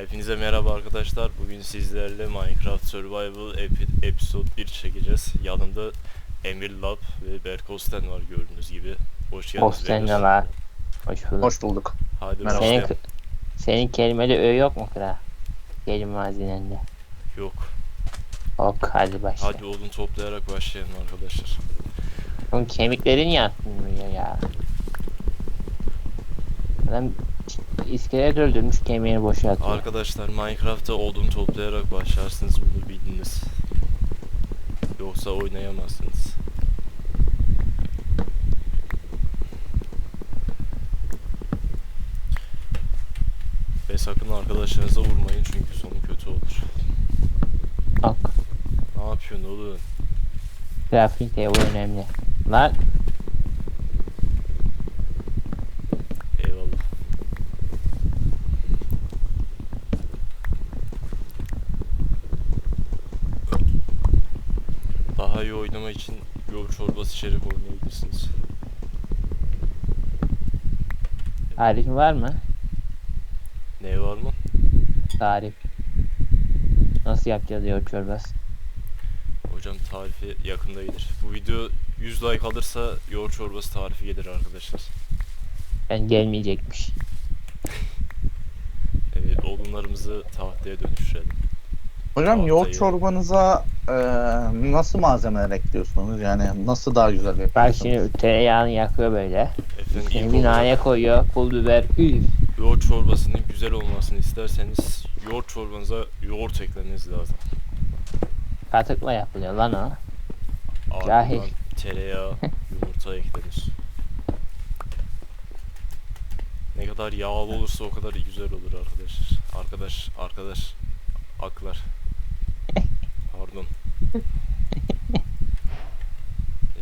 Hepinize merhaba arkadaşlar. Bugün sizlerle Minecraft Survival epi- Episode 1 çekeceğiz. Yanımda Emir Lab ve Berk Osten var gördüğünüz gibi. Hoş geldiniz. Beyler. var. Hoş bulduk. Hoş bulduk. Hadi Merhaba. Senin, senin kelimede ö yok mu kral? Kelime hazinende. Yok. Ok hadi başla. Hadi odun toplayarak başlayalım arkadaşlar. Oğlum kemiklerin yansımıyor ya. Adam iskelet öldürmüş kemiğini boşaltıyor. Arkadaşlar Minecraft'ta odun toplayarak başlarsınız bunu bildiniz. Yoksa oynayamazsınız. Ve sakın arkadaşlarınıza vurmayın çünkü sonu kötü olur. Ok. Ne yapıyorsun oğlum? Crafting table önemli. Lan Eyvallah. Daha iyi oynama için yoğurt çorbası içerek oynayabilirsiniz. tarif var mı? Ne var mı? Tarif. Nasıl yapacağız yoğurt çorbası? Hocam tarifi yakında gelir. Bu video 100 like alırsa yoğurt çorbası tarifi gelir arkadaşlar. Ben gelmeyecekmiş. Evet odunlarımızı tahtaya dönüştürelim. Hocam Ortayı- yoğurt çorbanıza e, nasıl malzemeler ekliyorsunuz? Yani nasıl daha güzel Bak yapıyorsunuz? şimdi tereyağını yakıyor böyle. Efendim Şimdi ilk bir olarak nane koyuyor. Pul biber. Üf. yoğurt çorbasının güzel olmasını isterseniz yoğurt çorbanıza yoğurt eklemeniz lazım. Katıkla yapılıyor lan o. Ardından Cahil. tereyağı, yumurta eklenir. Ne kadar yağlı olursa o kadar güzel olur arkadaşlar. Arkadaş, arkadaş, aklar. Pardon.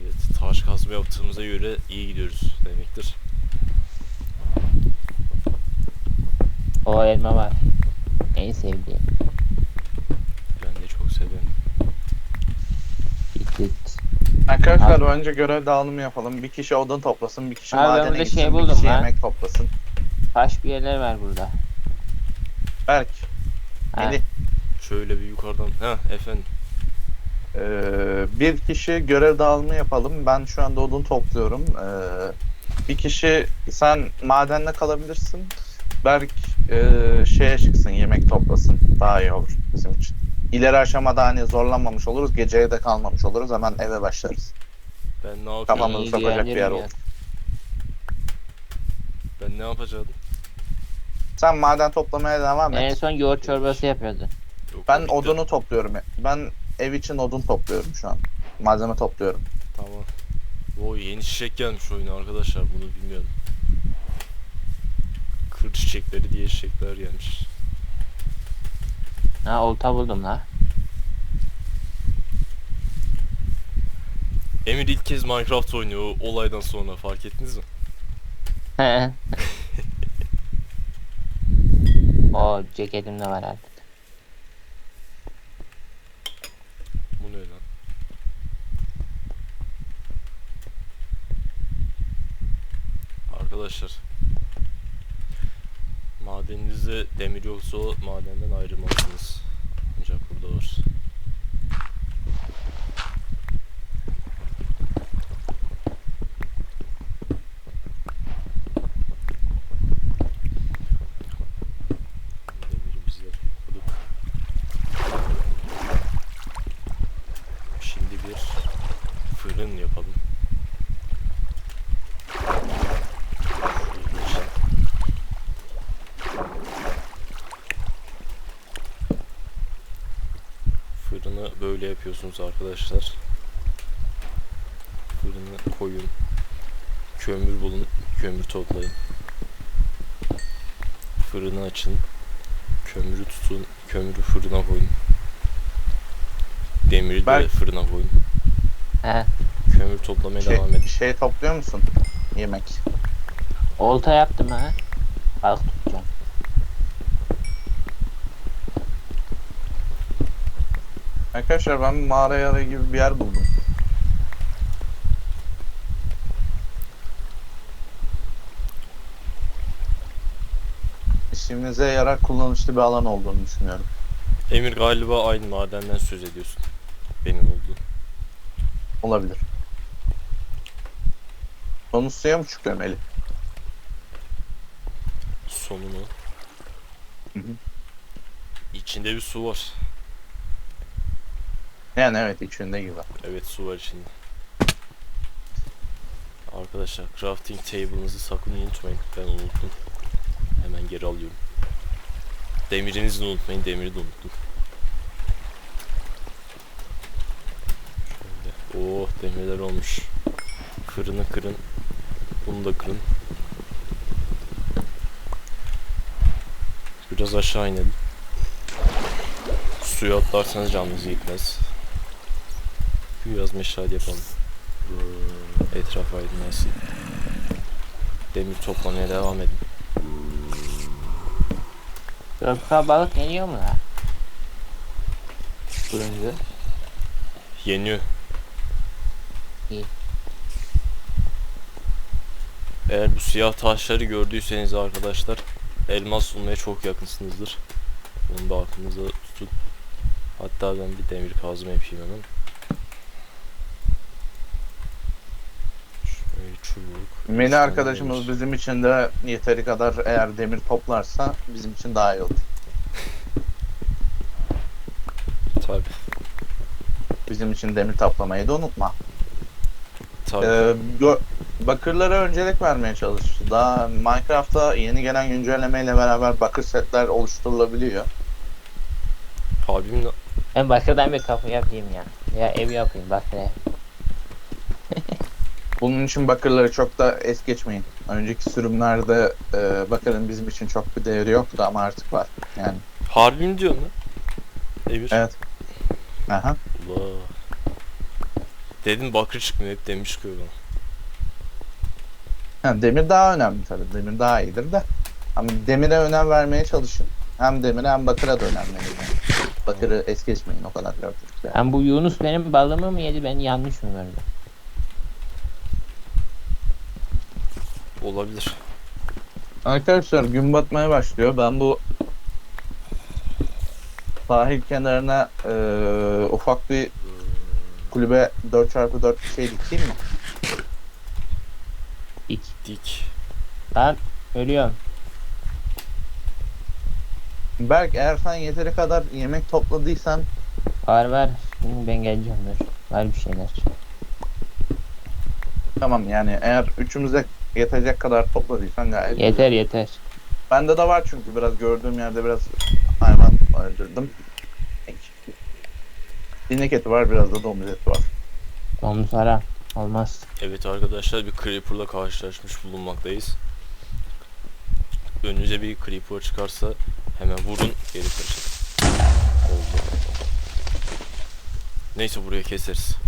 Evet, taş kazma yaptığımıza göre iyi gidiyoruz demektir. O elma var. En sevdiğim. Ben de çok severim. Git git. Arkadaşlar önce görev dağılımı yapalım. Bir kişi odun toplasın, bir kişi Abi ben madene burada gitsin, şey bir buldum kişi lan. yemek toplasın. Taş bir yerler var burada. Berk, Ha. Melih, Şöyle bir yukarıdan, ha efendim. e, bir kişi görev dağılımı yapalım. Ben şu anda odun topluyorum. E, bir kişi sen madende kalabilirsin. Berk e, şeye çıksın, yemek toplasın. Daha iyi olur bizim için. İleri aşamada hani zorlanmamış oluruz, geceye de kalmamış oluruz. Hemen eve başlarız. Ben ne. Beni Kafamızı sokacak bir yer oldu. Ben ne yapacağım? Sen maden toplamaya devam et. En son yoğurt çorbası yapıyordun. Yok, Ben bitti. odunu topluyorum. Ben ev için odun topluyorum şu an. Malzeme topluyorum. Tamam. O yeni çiçek gelmiş oyuna arkadaşlar bunu bilmiyordum. Kır çiçekleri diye çiçekler gelmiş. Ha olta buldum la. Emir ilk kez Minecraft oynuyor o olaydan sonra fark ettiniz mi? He. o ceketim de var artık. Bu ne lan? Arkadaşlar Madeninizde demir yoksa o madenden ayrılmalısınız. Ancak burada var. Demirimizi de topladık. Şimdi bir fırın yapalım. Şuraya geçeyim. Fırını böyle yapıyorsunuz arkadaşlar. Fırını koyun. Kömür bulun. Kömür toplayın. Fırını açın. Kömürü tutun. Kömürü fırına koyun. Demiri de Berk. fırına koyun. He. Kömür toplamaya devam Şey, edin. şey topluyor musun? Yemek. Olta yaptım ha. Balık Arkadaşlar ben bir mağara yarı gibi bir yer buldum. İşimize yarar kullanışlı bir alan olduğunu düşünüyorum. Emir galiba aynı madenden söz ediyorsun. Benim olduğum. Olabilir. Onu suya mı çıkıyor Melih? Sonu mu? Hı hı. İçinde bir su var. Yani evet içinde gibi. Evet su var içinde. Arkadaşlar crafting table'ınızı sakın unutmayın. Ben unuttum. Hemen geri alıyorum. Demirinizi de unutmayın. Demiri de unuttum. Şöyle. Oh demirler olmuş. Kırını kırın. Bunu da kırın. Biraz aşağı inelim. Suya atlarsanız canınız gitmez. Biraz meşale yapalım. Etraf aydınlansın. Demir toplamaya devam edin. Tropikal balık geliyor mu la? Turuncu. Yeniyor. İyi. Eğer bu siyah taşları gördüyseniz arkadaşlar elmas bulmaya çok yakınsınızdır. Bunu da aklınıza tutun. Hatta ben bir demir kazma yapayım hemen. Tane arkadaşımız bizim için de yeteri kadar eğer demir toplarsa bizim için daha iyi olur. Tabi. Bizim için demir toplamayı da unutma. Tabi. Ee, bakırlara öncelik vermeye çalıştı. Daha Minecraft'ta yeni gelen güncellemeyle beraber bakır setler oluşturulabiliyor. Abim Ben bakırdan bir kapı yapayım ya. Ya ev yapayım bakıra. Bunun için bakırları çok da es geçmeyin. Önceki sürümlerde e, bakırın bizim için çok bir değeri yoktu ama artık var. Yani harbi mi diyorsun lan? Emir. evet. Aha. Allah. Dedim bakır çıkmıyor hep demir çıkıyor bana. Ha, demir daha önemli tabii. Demir daha iyidir de. Ama demire önem vermeye çalışın. Hem demire hem bakıra da önem verin. yani. Bakırı es geçmeyin o kadar gördük. Yani. Hem bu Yunus benim balığımı mı yedi ben yanlış mı gördüm? Olabilir. Arkadaşlar gün batmaya başlıyor. Ben bu sahil kenarına e, ufak bir kulübe 4x4 bir şey dikeyim mi? İk. Dik. Lan ölüyorum. Berk eğer sen yeteri kadar yemek topladıysan Var var. Şimdi ben geleceğim dur. Var bir şeyler. tamam yani eğer üçümüze yetecek kadar topladıysan gayet. Yeter yeter. Bende de var çünkü biraz gördüğüm yerde biraz hayvan öldürdüm. Sinek eti var biraz da domuz eti var. Domuz haram. Olmaz. Evet arkadaşlar bir creeper'la karşılaşmış bulunmaktayız. Önünüze bir creeper çıkarsa hemen vurun geri kaçın. Oldu. Neyse buraya keseriz.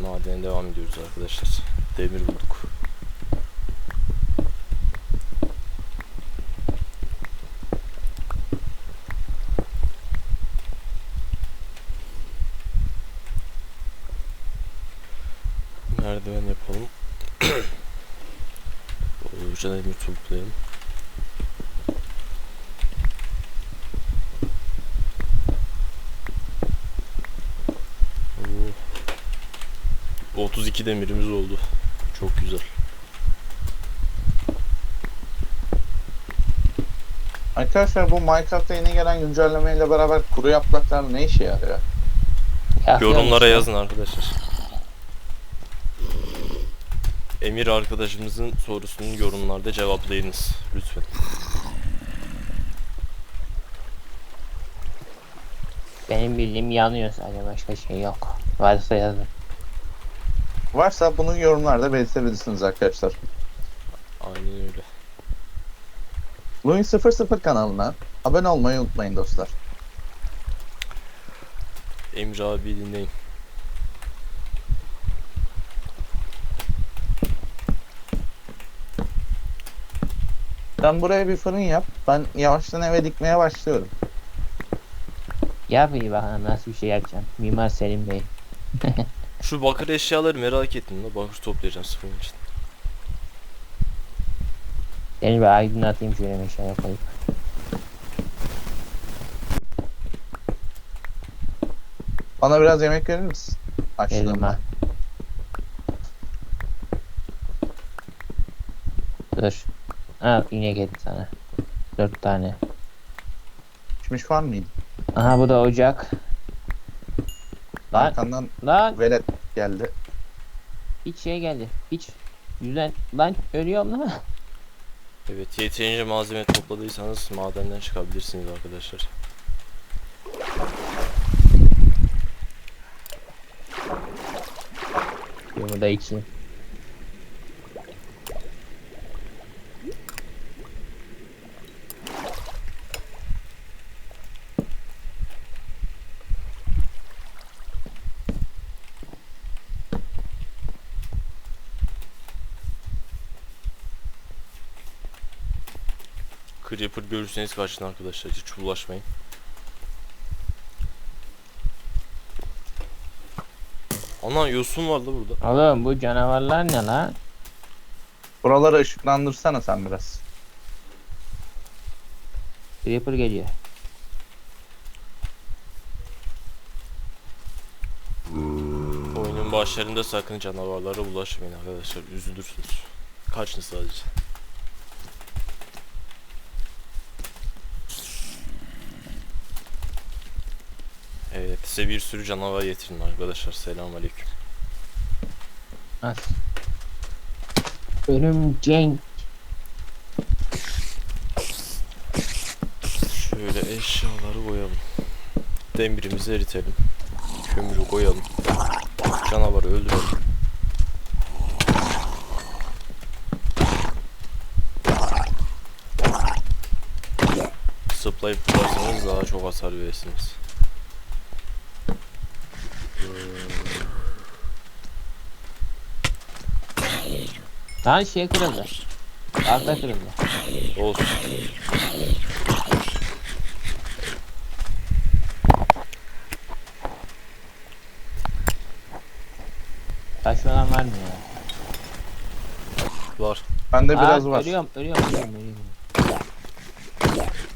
Madene devam ediyoruz arkadaşlar. Demir bulduk. Merdiven yapalım. Bolca demir toplayalım. 32 demirimiz oldu. Çok güzel. Arkadaşlar bu Minecraft'ta yeni gelen güncellemeyle beraber kuru yapraklar ne işe yarıyor? Yorumlara yazın arkadaşlar. Emir arkadaşımızın sorusunu yorumlarda cevaplayınız lütfen. Benim bildiğim yanıyor sadece başka şey yok. Varsa yazın. Varsa bunu yorumlarda belirtebilirsiniz arkadaşlar. Aynen öyle. Luin 00 kanalına abone olmayı unutmayın dostlar. Emir abi dinleyin. Sen buraya bir fırın yap. Ben yavaştan eve dikmeye başlıyorum. Yap iyi bakalım nasıl bir şey yapacağım. Mimar Selim Bey. Şu bakır eşyaları merak ettim da bakır toplayacağım sıfır için. Seni bir aydınlatayım şöyle meşale koyup. Bana biraz yemek verir misin? Açlığım. ha. Dur. Al inek eti sana. Dört tane. Pişmiş var mıydı? Aha bu da ocak. Lan Arkandan lan velet geldi. hiç şey geldi. Hiç yüzden lan ölüyorum lan. Evet yeterince malzeme topladıysanız madenden çıkabilirsiniz arkadaşlar. Bunu da içeyim. Creeper görürseniz kaçın arkadaşlar hiç bulaşmayın. Ana yosun var da burada. Oğlum bu canavarlar ne lan? Buraları ışıklandırsana sen biraz. Creeper geliyor. Oyunun başlarında sakın canavarlara bulaşmayın arkadaşlar üzülürsünüz. Kaçın sadece. Evet size bir sürü canavar getirin arkadaşlar selamünaleyküm. As. Örümcek. Şöyle eşyaları koyalım. Demirimizi eritelim. Kömürü koyalım. Canavarı öldürelim. Sıplayıp vurarsanız daha çok hasar verirsiniz. Lan şey kırıldı. Arka kırıldı. Olsun. Taş olan var mı ya? Var. Bende biraz Aa, var. Ölüyorum, ölüyorum, ölüyorum, ölüyorum.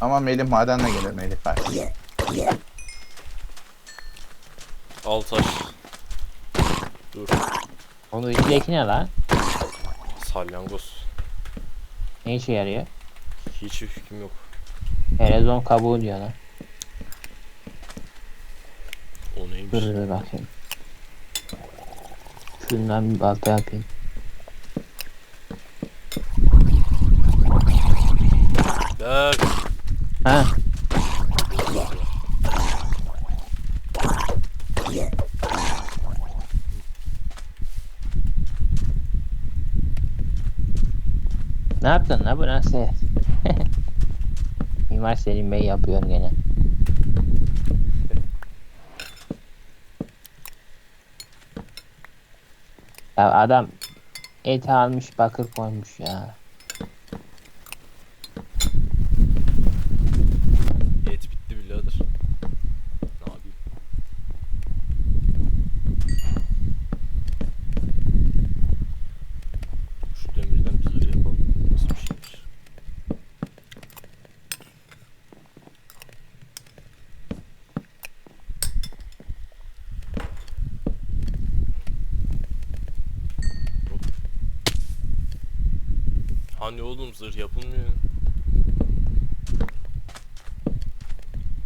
Ama Melih madenle gelir Melih. Hayır. Al taş. Dur. Onun içindeki ne lan? Salyangoz. Ne işe yarıyor? Hiç fikrim yok. Helezon kabuğu diyor lan. O neymiş? Dur dur bakayım. Şundan bir balta yapayım. Berk. Ha, ne bu nasıl? Mimar Selim Bey yapıyor gene. Ya adam et almış bakır koymuş ya. Et bitti birader. Ne yapayım? Şu demirden bir zırh yapalım. Nasıl bir şeymiş? Hop. Hani oğlum zırh yapılmıyor.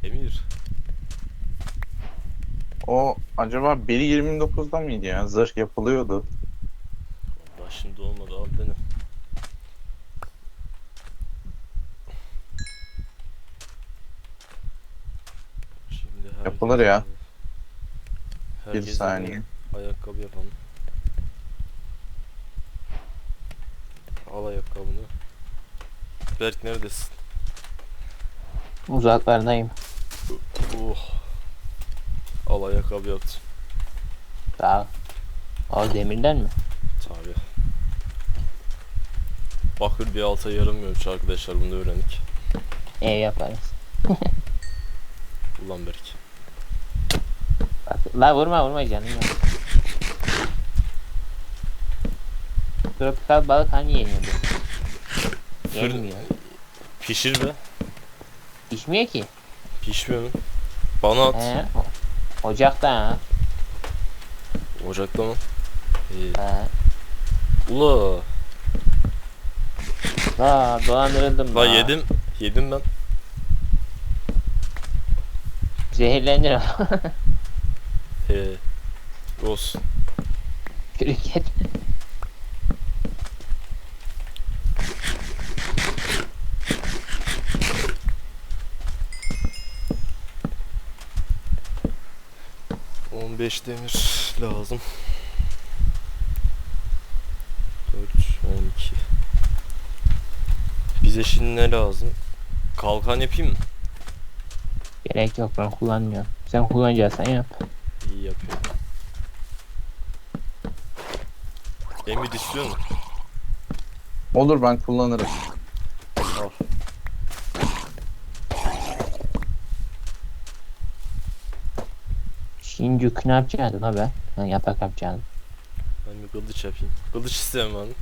Emir. O acaba 1.29'da mıydı ya? Zırh yapılıyordu. Valla şimdi olmadı. Şimdi herkes- Yapılır ya. Bir saniye. Ayakkabı yapalım. Al ayakkabını. Berk neredesin? Uzaklardayım. Oh. Al ayakkabı yaptım. Ol. O demirden mi? Tabi. Bakır bir alta yaramıyormuş arkadaşlar bunu öğrendik. Ev yaparız. Ulan Berk. Bak, la vurma vurma canım ya. Tropikal balık hani yeniyordu? Pişir mi ya? Pişir be. Pişmiyor ki. Pişmiyor mu? Bana at. He. Ocakta ha. Ocakta mı? İyi. He. Ula. La dolandırıldım La yedim. Yedim ben. Zehirlenir ama. He. Olsun. Kürük etme. 5 demir lazım. 4, 12. Bize şimdi ne lazım? Kalkan yapayım mı? Gerek yok ben kullanmıyorum. Sen kullanacaksan yap. İyi yapıyorum. Emir istiyor mu? Olur ben kullanırım. Shinjuk ne yapacaktın la be? Ben yapak yapacaktım. Ben bir kılıç yapayım. Kılıç istemem abi.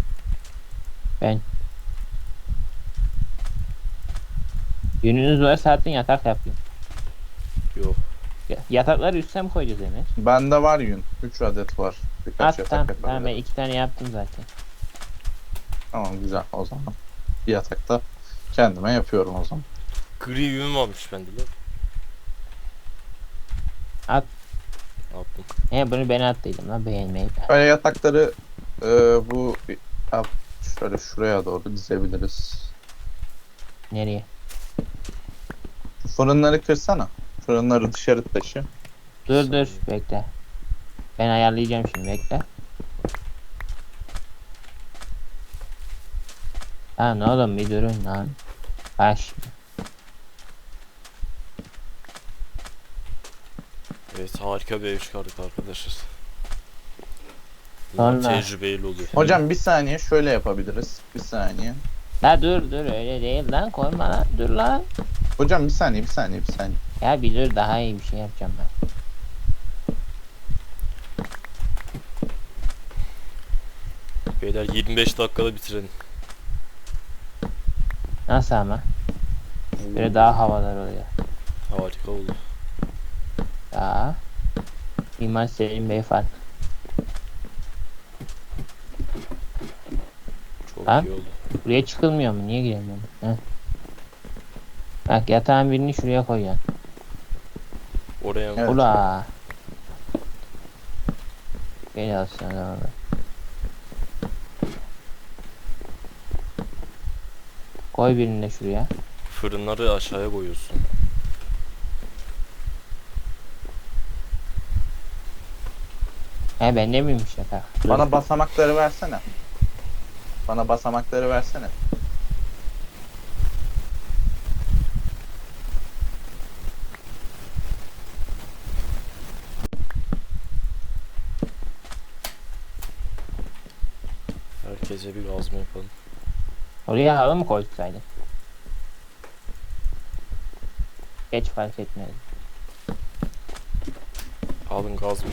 Gününüz varsa zaten yatak yapayım. Yok. Ya- Yatakları üstte mi koyacağız Emir? Bende var yün. 3 adet var. Birkaç At yatak tamam. yapabilirim. Tamam ben iki tane yaptım zaten. Tamam güzel o zaman. Bir yatakta kendime yapıyorum o zaman. Gri yün varmış bende lan. At. Attım. He bunu ben attıydım lan beğenmeyip. Böyle yatakları e, bu ya, şöyle şuraya doğru dizebiliriz. Nereye? Şu fırınları kırsana. Fırınları dışarı taşı. Dur dur bekle. Ben ayarlayacağım şimdi bekle. Lan oğlum bir durun lan. Baş. Evet harika bir ev çıkardık arkadaşlar. Sonra- Tecrübeyle oluyor. Hocam bir saniye şöyle yapabiliriz. Bir saniye. La dur dur öyle değil lan koyma lan dur lan. Hocam bir saniye bir saniye bir saniye. Ya bir dur daha iyi bir şey yapacağım ben. Beyler 25 dakikada bitirelim. Nasıl ama? Böyle daha havalar oluyor. Harika oldu. Daha. İman Selim Bey fark. Çok Ha? iyi oldu. Buraya çıkılmıyor mu? Niye giremiyorum? Heh. Bak yatağın birini şuraya koyacaksın. Oraya Evet. Ula. Gel alsın abi. Koy birini de şuraya. fırınları aşağıya koyuyorsun. He bende miymiş yatak? Dur. Bana basamakları versene. Bana basamakları versene. Herkese bir gazma yapalım. Oraya halı mı koysaydın? Geç fark etmedi. Alın gazma.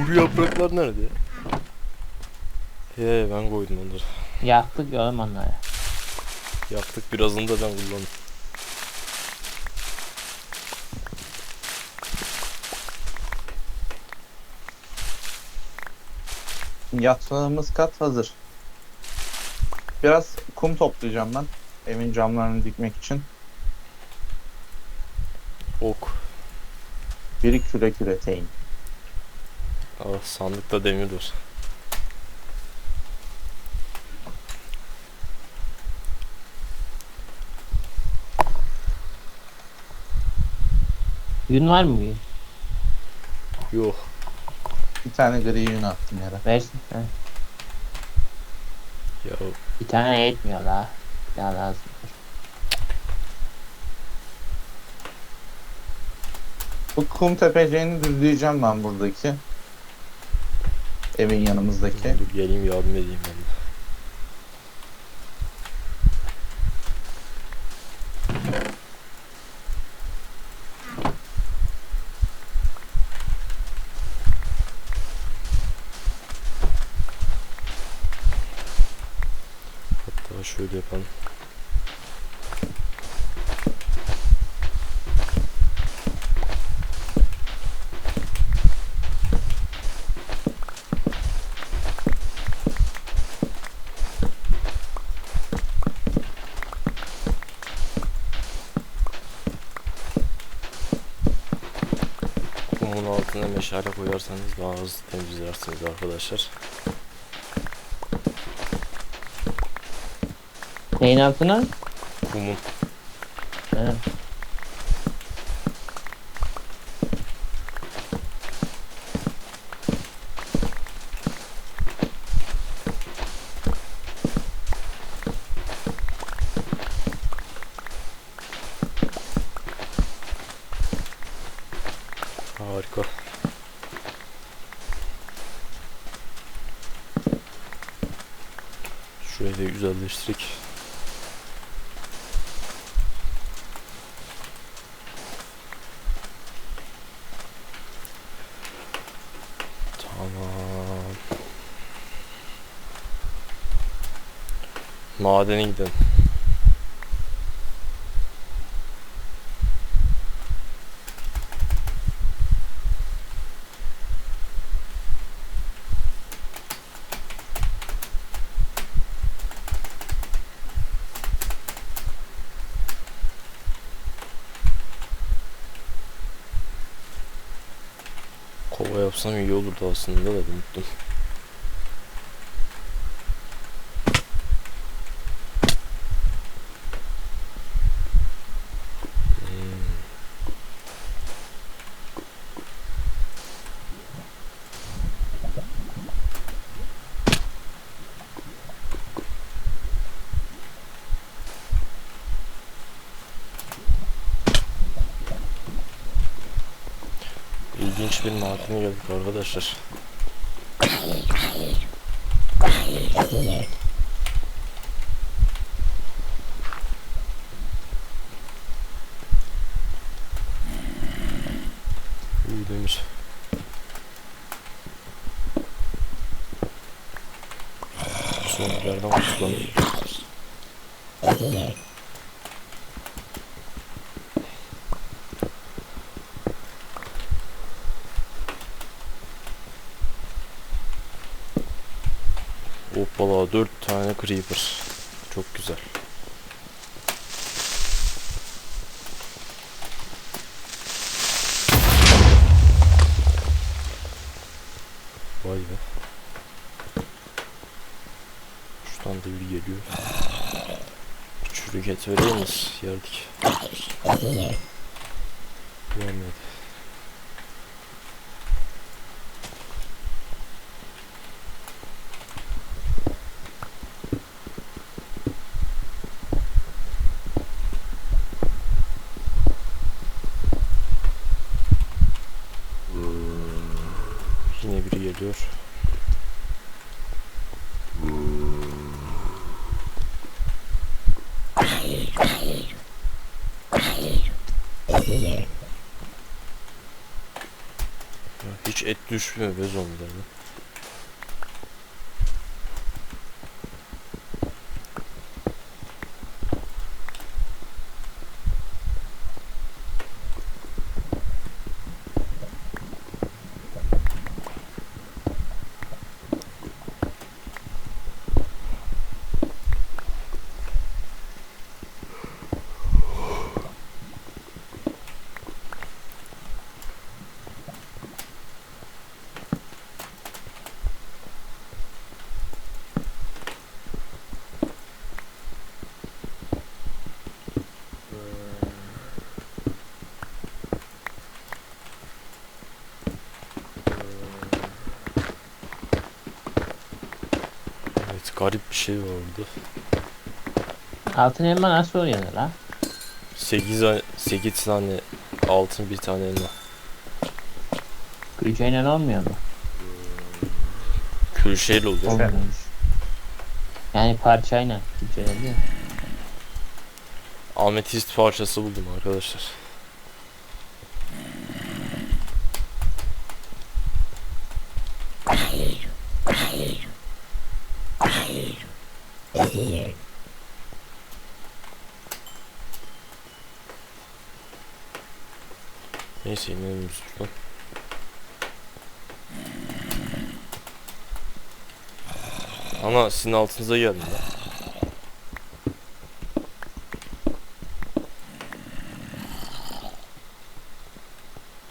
Kuru yapraklar nerede? He ben koydum onları. Yaktık ya oğlum onları. Yaktık birazını da ben kullandım. Yatağımız kat hazır. Biraz kum toplayacağım ben. Evin camlarını dikmek için. Ok. Bir kürek üreteyim. Ah sandıkta demir var. Yün var mı yün? Yok. Bir tane gri yün attım yere. Versin. Heh. Ya Bir tane yetmiyor la. Ya lazım. Bu kum tepeceğini düzleyeceğim ben buradaki. Evin yanımızdaki. dur geleyim yardım edeyim ben de. Hatta şöyle yapalım. Kumun meşale koyarsanız daha hızlı temizlersiniz arkadaşlar. Neyin altına? Kumun Ha. harika. Şurayı da güzelleştirdik. Tamam. Madene gidelim. Yapsam iyi olurdu aslında da unuttum. İlginç bir madene geldik arkadaşlar. İyi demir. Sonralardan kullanıyoruz. Hoppala 4 tane creeper. Çok güzel. Vay be. Şuradan da biri geliyor. Çürük et veriyor musun? Yerdik. Gelmedi. Ya Hiç et düşmüyor be zombilerden. Garip bir şey orada. Altın elma nasıl oluyor la? 8 8 tane altın bir tane elma. Gülceyle olmuyor mu? Külşeyle oluyor. Olmuyor. Yani parçayla gülceyle değil mi? Ametist parçası buldum arkadaşlar. Neyse inelim şuradan. Ana sizin altınıza geldim lan.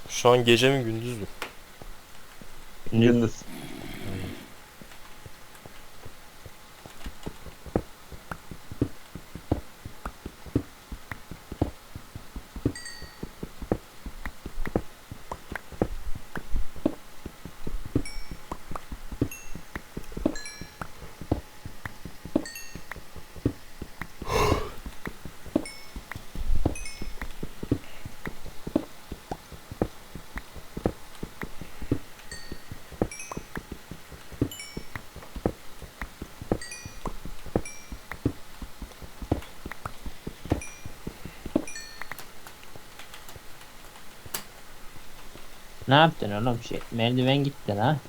Şu an gece mi gündüz mü? Gündüz. Ne yaptın oğlum şey? Merdiven gitti la.